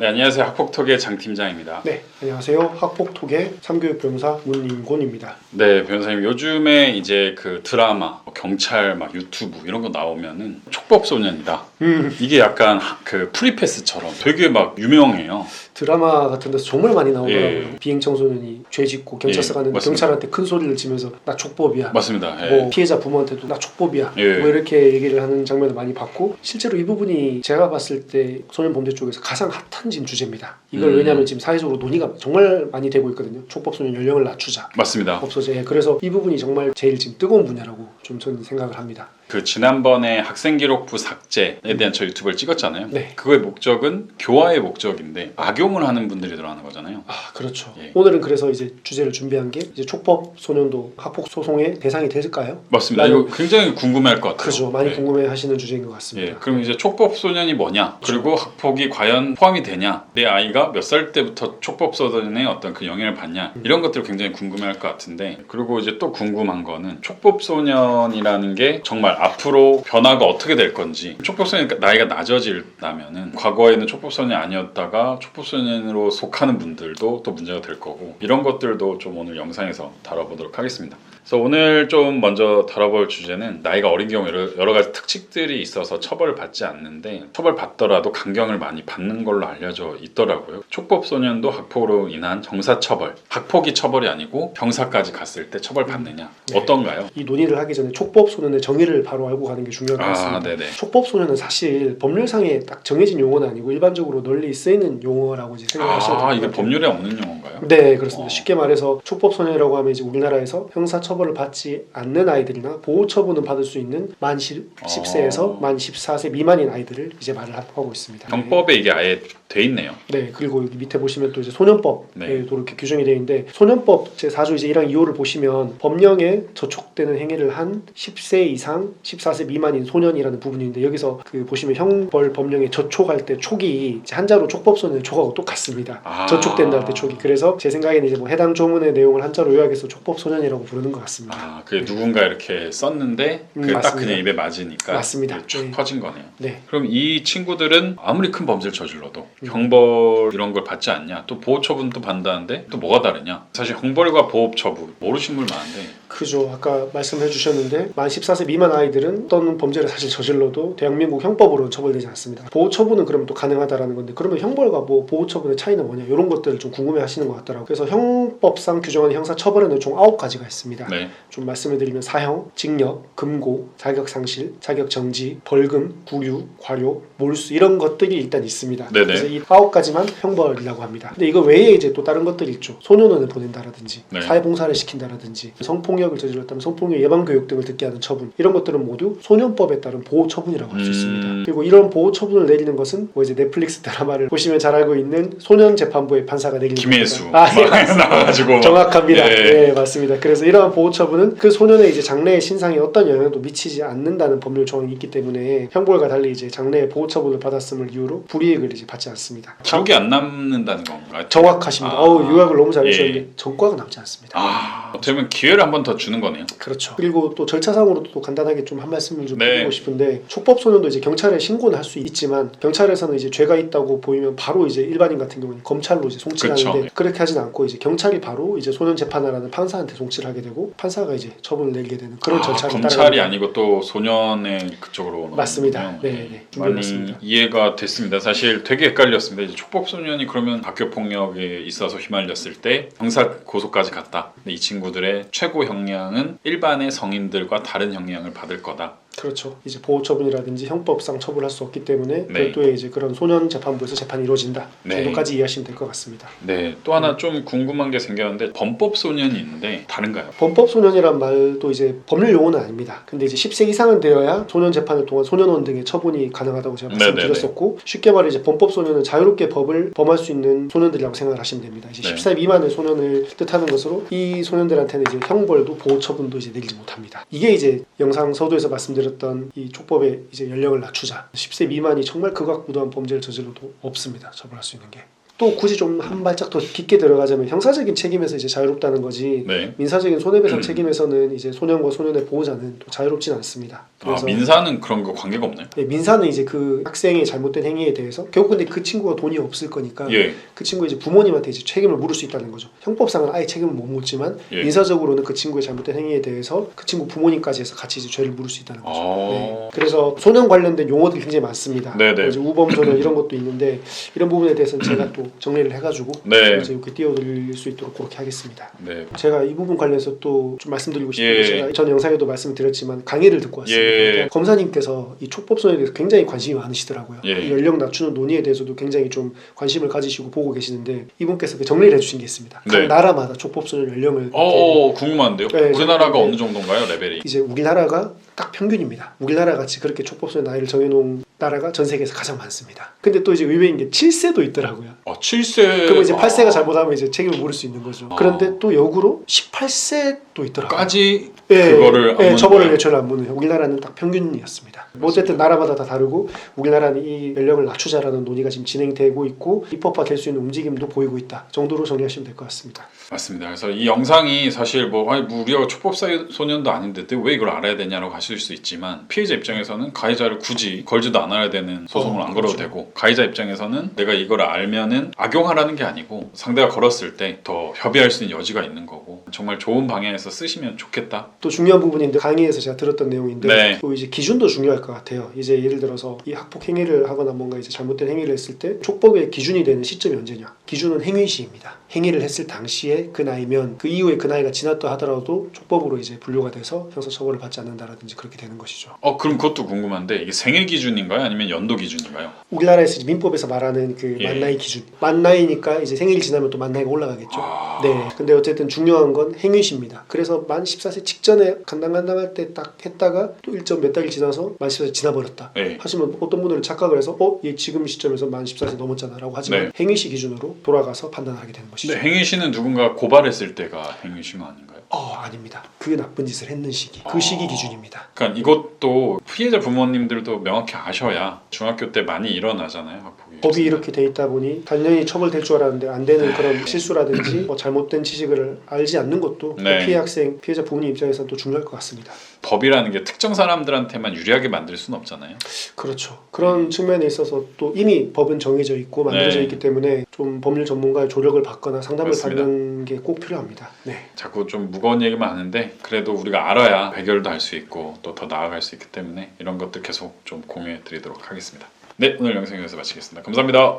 네, 안녕하세요. 학폭톡의 장 팀장입니다. 네, 안녕하세요. 학폭톡의 삼교육 변호사 문인곤입니다. 네, 변호사님 요즘에 이제 그 드라마, 뭐 경찰, 막 유튜브 이런 거 나오면은 촉법 소년이다. 음, 이게 약간 하- 그 프리패스처럼 되게 막 유명해요. 드라마 같은 데서 정말 많이 나오더라고요. 예. 비행 청소년이 죄 짓고 경찰서 예, 가는데 맞습니다. 경찰한테 큰 소리를 치면서 나 촉법이야. 맞습니다. 예. 뭐 피해자 부모한테도 나 촉법이야. 예. 뭐 이렇게 얘기를 하는 장면을 많이 봤고 실제로 이 부분이 제가 봤을 때 소년 범죄 쪽에서 가장 핫한 지금 주제입니다. 이걸 음. 왜냐하면 지금 사회적으로 논의가 정말 많이 되고 있거든요. 촉법 소년 연령을 낮추자. 맞습니다. 없어져. 예, 그래서 이 부분이 정말 제일 지금 뜨거운 분야라고 좀 저는 생각을 합니다. 그 지난번에 학생 기록부 삭제에 대한 저 유튜브를 찍었잖아요. 네. 그거의 목적은 교화의 목적인데 악용을 하는 분들이 들어가는 거잖아요. 아 그렇죠. 예. 오늘은 그래서 이제 주제를 준비한 게 이제 촉법 소년도 학폭 소송의 대상이 될까요? 맞습니다. 이거 굉장히 궁금해할 것 같아요. 그죠. 많이 예. 궁금해하시는 주제인 것 같습니다. 예, 그럼 이제 촉법 소년이 뭐냐? 그리고 학폭이 과연 포함이 되냐? 내 아이가 몇 살 때부터 촉법 소년의 어떤 그 영향을 받냐? 이런 것들 굉장히 궁금해할 것 같은데 그리고 이제 또 궁금한 거는 촉법 소년이라는 게 정말 앞으로 변화가 어떻게 될 건지 촉법 소년 나이가 낮아질다면은 과거에는 촉법 소년이 아니었다가 촉법 소년으로 속하는 분들도 또 문제가 될 거고 이런 것들도 좀 오늘 영상에서 다뤄보도록 하겠습니다. 그래서 오늘 좀 먼저 다뤄볼 주제는 나이가 어린 경우 여러, 여러 가지 특징들이 있어서 처벌을 받지 않는데 처벌 받더라도 강경을 많이 받는 걸로 알려져 있더라고요. 촉법 소년도 학폭으로 인한 형사 처벌, 학폭이 처벌이 아니고 형사까지 갔을 때 처벌 받느냐 네. 어떤가요? 이 논의를 하기 전에 촉법 소년의 정의를 바로 알고 가는 게 중요할 것 아, 같습니다. 네네. 촉법 소년은 사실 법률상에 딱 정해진 용어는 아니고 일반적으로 널리 쓰이는 용어라고 이제 생각하시면 아, 될것 이게 같아요. 법률에 없는 용어인가요? 네, 그렇습니다. 어. 쉽게 말해서 촉법 소년이라고 하면 이제 우리나라에서 형사 처벌 을 받지 않는 아이들이나 보호 처분을 받을 수 있는 만 10, 어. 10 세에서 만 14세 미만인 아이들을 이제 말을 하고 있습니다. 형법에 이게 아예 돼 있네요. 네, 그리고 여기 밑에 보시면 또 이제 소년법에도 네. 이렇게 규정이 되어 있는데 소년법 제 4조 이제 1항 2호를 보시면 법령에 저촉되는 행위를 한 10세 이상 14세 미만인 소년이라는 부분인데 여기서 그 보시면 형벌 법령에 저촉할 때 촉이 한자로 촉법소년의 촉하고 똑같습니다. 아. 저촉된다 할 때 촉이 그래서 제 생각에는 이제 뭐 해당 조문의 내용을 한자로 요약해서 촉법소년이라고 부르는 것 같습니다. 아, 그게 누군가 이렇게 썼는데 음, 그게 딱 맞습니다. 그냥 입에 맞으니까 맞습니다. 쭉 네. 퍼진 거네요. 네, 그럼 이 친구들은 아무리 큰 범죄를 저질러도 음. 형벌 이런 걸 받지 않냐? 또 보호 처분도 받는다는데 또 뭐가 다르냐? 사실 형벌과 보호 처분 모르시는 분 많은데 그죠. 아까 말씀해 주셨는데 만 14세 미만 아이들은 어떤 범죄를 사실 저질러도 대한민국 형법으로는 처벌되지 않습니다. 보호 처분은 그러면 또 가능하다라는 건데 그러면 형벌과 뭐 보호 처분의 차이는 뭐냐 이런 것들을 좀 궁금해 하시는 것 같더라고요. 그래서 형법상 규정하는 형사 처벌에는 총 9가지가 있습니다. 네. 좀 말씀을 드리면 사형, 징역, 금고, 자격 상실, 자격 정지, 벌금, 구류, 과료, 몰수 이런 것들이 일단 있습니다. 네네. 이 아홉 가지만 형벌이라고 합니다. 근데 이거 외에 이제 또 다른 것들이 있죠. 소년원을 보낸다라든지 네. 사회봉사를 시킨다라든지 성폭력을 저질렀다면 성폭력 예방 교육 등을 듣게 하는 처분 이런 것들은 모두 소년법에 따른 보호 처분이라고 할수 음. 있습니다. 그리고 이런 보호 처분을 내리는 것은 뭐 이제 넷플릭스 드라마를 보시면 잘 알고 있는 소년 재판부의 판사가 내리는 김혜수. 아, 예, 막 나와가지고 정확합니다. 예. 네, 맞습니다. 그래서 이러한 보호 처분은 그 소년의 이제 장래의 신상에 어떤 영향도 미치지 않는다는 법률 조항이 있기 때문에 형벌과 달리 이제 장래의 보호 처분을 받았음을 이유로 불이익을 이제 받지 않습니다. 기억이 안 남는다는 건가요? 정확하십니다. 아. 어우 요약을 너무 잘 예. 해주셨는데 전과가 남지 않습니다. 아, 어떻게 보면 기회를 한 번 더 주는 거네요. 그렇죠. 그리고 또 절차상으로도 또 간단하게 좀 한 말씀을 좀 네. 드리고 싶은데 촉법 소년도 이제 경찰에 신고는 할 수 있지만 경찰에서는 이제 죄가 있다고 보이면 바로 이제 일반인 같은 경우는 검찰로 이제 송치하는데. 그렇게 하진 않고 이제 경찰이 바로 이제 소년 재판하라는 판사한테 송치를 하게 되고 판사가 이제 처분을 내리게 되는 그런 아, 절차를 검찰이 따라가는 아니고 또 소년의 그쪽으로 맞습니다. 네, 네. 네. 많이 맞습니다. 이해가 됐습니다. 사실 되게 헷갈 렸습니다. 이제 촉법 소년이 그러면 학교 폭력에 있어서 휘말렸을 때 형사 고소까지 갔다. 근데 이 친구들의 최고 형량은 일반의 성인들과 다른 형량을 받을 거다. 그렇죠. 이제 보호 처분이라든지 형법상 처벌할 수 없기 때문에 네. 별도의 이제 그런 소년 재판부에서 재판이 이루어진다 네. 정도까지 이해하시면 될 것 같습니다. 네, 또 하나 좀 궁금한 게 생겼는데 범법 소년이 있는데 다른가요? 범법 소년이란 말도 이제 법률 용어는 아닙니다. 근데 이제 10세 이상은 되어야 소년 재판을 통한 소년원 등의 처분이 가능하다고 제가 네네네. 말씀드렸었고 쉽게 말해 이제 범법 소년은 자유롭게 법을 범할 수 있는 소년들이라고 생각을 하시면 됩니다. 이제 네. 10살 미만의 소년을 뜻하는 것으로 이 소년들한테는 이제 형벌도 보호 처분도 이제 내리지 못합니다. 이게 이제 영상 서두에서 말씀드 렸던 이 촉법의 이제 연령을 낮추자. 10세 미만이 정말 극악무도한 범죄를 저질러도 없습니다. 처벌할 수 있는 게. 또 굳이 좀 한 발짝 더 깊게 들어가자면 형사적인 책임에서 이제 자유롭다는 거지 네. 민사적인 손해배상 음. 책임에서는 이제 소년과 소년의 보호자는 또 자유롭진 않습니다. 아, 민사는 그런 거 관계가 없나요? 예, 민사는 이제 그 학생의 잘못된 행위에 대해서 결국 근데 그 친구가 돈이 없을 거니까 예. 그 친구 이제 부모님한테 이제 책임을 물을 수 있다는 거죠. 형법상은 아예 책임을 못 묻지만 예. 민사적으로는 그 친구의 잘못된 행위에 대해서 그 친구 부모님까지 해서 같이 이제 죄를 물을 수 있다는 거죠. 아. 네. 그래서 소년 관련된 용어들이 굉장히 많습니다. 네네. 이제 우범 소년 이런 것도 있는데 이런 부분에 대해서는 제가 또 정리를 해가지고 네. 이제 이렇게 띄워드릴 수 있도록 그렇게 하겠습니다. 네. 제가 이 부분 관련해서 또 좀 말씀드리고 싶은 게 예. 제가 전 영상에도 말씀드렸지만 강의를 듣고 왔습니다. 예. 검사님께서 이 촉법소년에 대해서 굉장히 관심이 많으시더라고요. 예. 이 연령 낮추는 논의에 대해서도 굉장히 좀 관심을 가지시고 보고 계시는데 이분께서 그 정리를 해주신 게 있습니다. 각 네. 나라마다 촉법소년 연령을 이렇게 어, 궁금한데요. 네, 우리나라가 네. 어느 정도인가요, 레벨이? 이제 우리나라가 딱 평균입니다. 우리나라 같이 그렇게 촉법소년 나이를 정해놓은 나라가 전 세계에서 가장 많습니다. 근데 또 이제 의외인 게 7세도 있더라고요. 아, 7세. 그럼 이제 아, 8세가 잘못하면 이제 책임을 물을 수 있는 거죠. 아. 그런데 또 역으로 18세도 있더라고요. 까지 예, 그거를 안 예, 묻는 처벌을 거예요? 외쳐를 안 묻는 우리나라는 딱 평균이었습니다. 뭐 어쨌든 나라마다 다 다르고 우리나라는 이 연령을 낮추자라는 논의가 지금 진행되고 있고 입법화될 수 있는 움직임도 보이고 있다 정도로 정리하시면 될 것 같습니다. 맞습니다. 그래서 이 영상이 사실 뭐 아니 뭐 우리가 촉법 소년도 아닌데 왜 이걸 알아야 되냐라고 하실 수 있지만 피해자 입장에서는 가해자를 굳이 걸지도 않 아야 되는 소송을 어, 안 걸어도 그렇죠. 되고 가해자 입장에서는 내가 이걸 알면은 악용하라는 게 아니고 상대가 걸었을 때 더 협의할 수 있는 여지가 있는 거고 정말 좋은 방향에서 쓰시면 좋겠다. 또 중요한 부분인데 강의에서 제가 들었던 내용인데 네. 또 이제 기준도 중요할 것 같아요. 이제 예를 들어서 이 학폭 행위를 하거나 뭔가 이제 잘못된 행위를 했을 때 촉법의 기준이 되는 시점이 언제냐? 기준은 행위 시입니다. 행위를 했을 당시에 그 나이면 그 이후에 그 나이가 지났다 하더라도 촉법으로 이제 분류가 돼서 형사 처벌을 받지 않는다라든지 그렇게 되는 것이죠. 어 그럼 그것도 궁금한데 이게 생일 기준인가요? 아니면 연도 기준인가요? 우리나라에서 민법에서 말하는 그 예. 만 나이 기준. 만 나이니까 이제 생일 지나면 또 만 나이가 올라가겠죠. 아. 네. 근데 어쨌든 중요한 건 행위시입니다. 그래서 만 14세 직전에 간당간당할 때 딱 했다가 또 일정 몇 달이 지나서 만 14세 지나버렸다. 네. 하시면 어떤 분들은 착각을 해서 어? 얘 지금 시점에서 만 14세 넘었잖아 라고 하지만 네. 행위시 기준으로 돌아가서 판단을 하게 되는 것이죠. 근데 행위 시는 누군가 고발했을 때가 행위 시가 아닌가요? 어 아닙니다. 그 나쁜 짓을 했는 시기. 그 아. 시기 기준입니다. 그러니까 이것도 피해자 부모님들도 명확히 아셔야 중학교 때 많이 일어나잖아요 학폭이. 법이 이렇게 돼 있다 보니 당연히 처벌될 줄 알았는데 안 되는 그런 실수라든지 뭐 잘 못된 지식을 알지 않는 것도 그 네. 피해 학생, 피해자 부모님 입장에서는 또 중요할 것 같습니다. 법이라는 게 특정 사람들한테만 유리하게 만들 수는 없잖아요. 그렇죠. 그런 측면에 있어서 또 이미 법은 정해져 있고 만들어져 네. 있기 때문에 좀 법률 전문가의 조력을 받거나 상담을 맞습니다. 받는 게 꼭 필요합니다. 네. 자꾸 좀 무거운 얘기만 하는데 그래도 우리가 알아야 해결도 할 수 있고 또 더 나아갈 수 있기 때문에 이런 것들 계속 좀 공유해 드리도록 하겠습니다. 네 오늘 영상 여기서 마치겠습니다. 감사합니다.